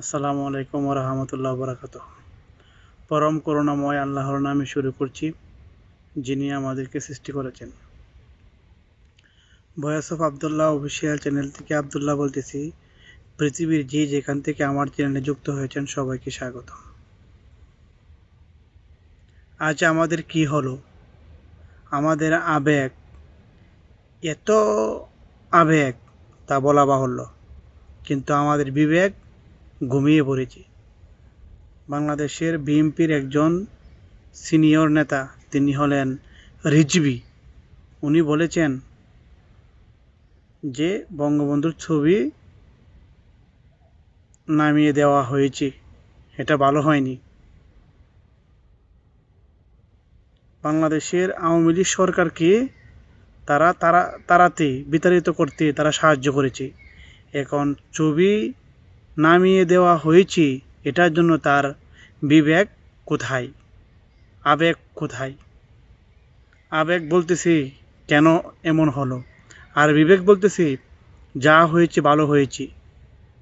আসসালামু আলাইকুম রহমতুল্লাহ বরাকাত পরম করুণাময় আল্লাহর নামে শুরু করছি, যিনি আমাদেরকে সৃষ্টি করেছেন। Voice of Abdullah official channel থেকে আবদুল্লাহ বলতেছি, পৃথিবীর যে যেখান থেকে আমার চ্যানেলে যুক্ত হয়েছেন সবাইকে স্বাগত আজ আমাদের কি হলো? আমাদের আবেগ এত আবেগ তা বলা বাহুল্য, কিন্তু আমাদের বিবেক ঘুমিয়ে পড়েছে। বাংলাদেশের বিএনপির একজন সিনিয়র নেতা, তিনি হলেন রিজভি। উনি বলেছেন যে, বঙ্গবন্ধুর ছবি নামিয়ে দেওয়া হয়েছে। এটা ভালো হয়নি। বাংলাদেশের আওয়ামী লীগ সরকারকে তারা তারা তাড়াতে বিতাড়িত করতে তারা সাহায্য করেছে। এখন ছবি নামিয়ে দেওয়া হয়েছে, এটার জন্য তার বিবেক কোথায়? আবেগ কোথায়? আবেগ বলতেছি, কেন এমন হলো? আর বিবেক বলতেছি, যা হয়েছে ভালো হয়েছে।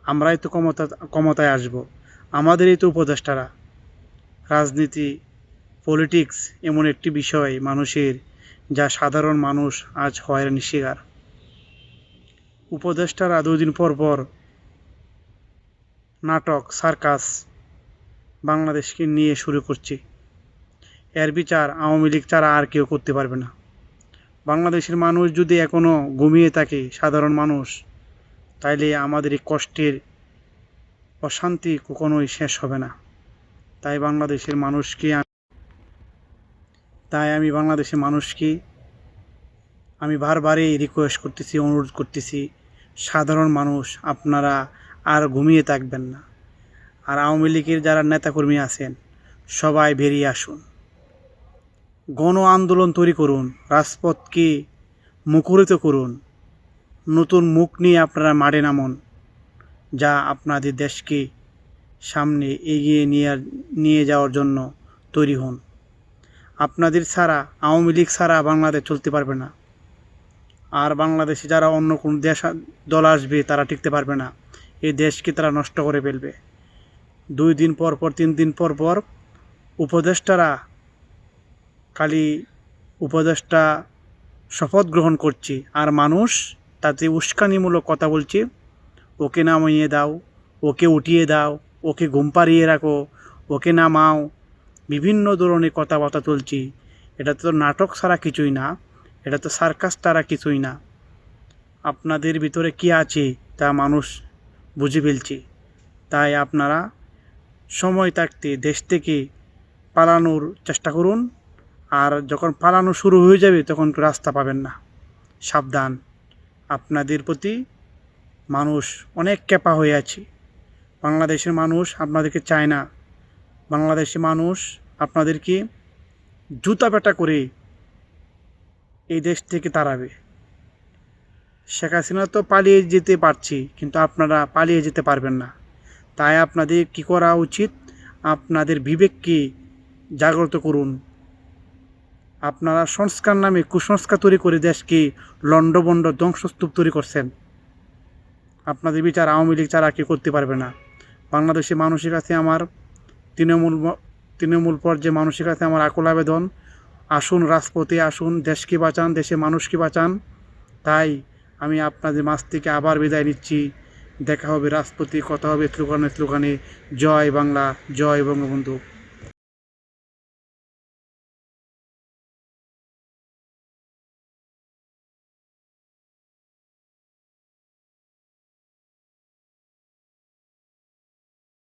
আমরাই তো ক্ষমতা, ক্ষমতায় আসব। আমাদেরই তো উপদেষ্টারা। রাজনীতি, পলিটিক্স এমন একটি বিষয় মানুষের যা সাধারণ মানুষ আজ হয়রানি শিকার। উপদেষ্টারা দুদিন পর পর নাটক, সার্কাস বাংলাদেশকে নিয়ে শুরু করছে। এর বিচার আওয়ামী লীগ ছাড়া আর কেউ করতে পারবে না। বাংলাদেশের মানুষ যদি এখনও ঘুমিয়ে থাকে, সাধারণ মানুষ, তাইলে আমাদের এই কষ্টের অশান্তি কখনোই শেষ হবে না। তাই বাংলাদেশের মানুষকে তাই আমি বাংলাদেশের মানুষকে আমি বারবারই রিকোয়েস্ট করতেছি, অনুরোধ করতেছি, সাধারণ মানুষ, আপনারা আর ঘুমিয়ে থাকবেন না। আর আওয়ামী লীগের যারা নেতাকর্মী আছেন, সবাই বেরিয়ে আসুন। গণ আন্দোলন তৈরি করুন, রাজপথকে মুখরিত করুন। নতুন মুখ নিয়ে আপনারা মাঠে নামুন, যা আপনাদের দেশকে সামনে এগিয়ে নিয়ে নিয়ে যাওয়ার জন্য তৈরি হন। আপনাদের ছাড়া, আওয়ামী লীগ ছাড়া বাংলাদেশ চলতে পারবে না। আর বাংলাদেশে যারা অন্য কোনো দেশ, দল আসবে, তারা টিকতে পারবে না। এই দেশকে তারা নষ্ট করে ফেলবে। দুই দিন পর পর, তিন দিন পর পর উপদেষ্টারা খালি উপদেষ্টা শপথ গ্রহণ করছে আর মানুষ তাতে উস্কানিমূলক কথা বলছে, ওকে নামিয়ে দাও, ওকে উঠিয়ে দাও, ওকে ঘুম পাড়িয়ে রাখো, ওকে নামাও। বিভিন্ন ধরনের কথাবার্তা তুলছি এটা তো নাটক ছাড়া কিছুই না, এটা তো সার্কাস ছাড়া কিছুই না। আপনাদের ভিতরে কি আছে তা মানুষ বুঝে ফেলছি। তাই আপনারা সময় থাকতে দেশ থেকে পালানোর চেষ্টা করুন। আর যখন পালানো শুরু হয়ে যাবে, তখন রাস্তা পাবেন না। সাবধান। আপনাদের প্রতি মানুষ অনেক ক্যাপা হয়ে আছে। বাংলাদেশের মানুষ আপনাদেরকে চায় না। বাংলাদেশের মানুষ আপনাদেরকে জুতা পেটা করে এই দেশ থেকে তাড়াবে। শেখ হাসিনা তো পালিয়ে যেতে পারছি, কিন্তু আপনারা পালিয়ে যেতে পারবেন না। তাই আপনাদের কি করা উচিত? আপনাদের বিবেককে জাগ্রত করুন। আপনারা সংস্কার নামে কুসংস্কার তৈরি করে দেশকে লণ্ডভণ্ড ধ্বংসস্তূপ তৈরি করছেন। আপনাদের বিচার আওয়ামী লীগ ছাড়া কেউ করতে পারবে না। বাংলাদেশের মানুষের কাছে আমার তৃণমূল তৃণমূল পর্যায়ে মানুষের কাছে আমার আকুল আবেদন, আসুন রাজপথে আসুন, দেশকে বাঁচান, দেশের মানুষকে বাঁচান। তাই আমি আপনাদের মাছ থেকে আবার বিদায় নিচ্ছি। দেখা হবে রাষ্ট্রপতি কথা হবে স্লোগানে স্লোগানে। জয় বাংলা, জয় বঙ্গবন্ধু।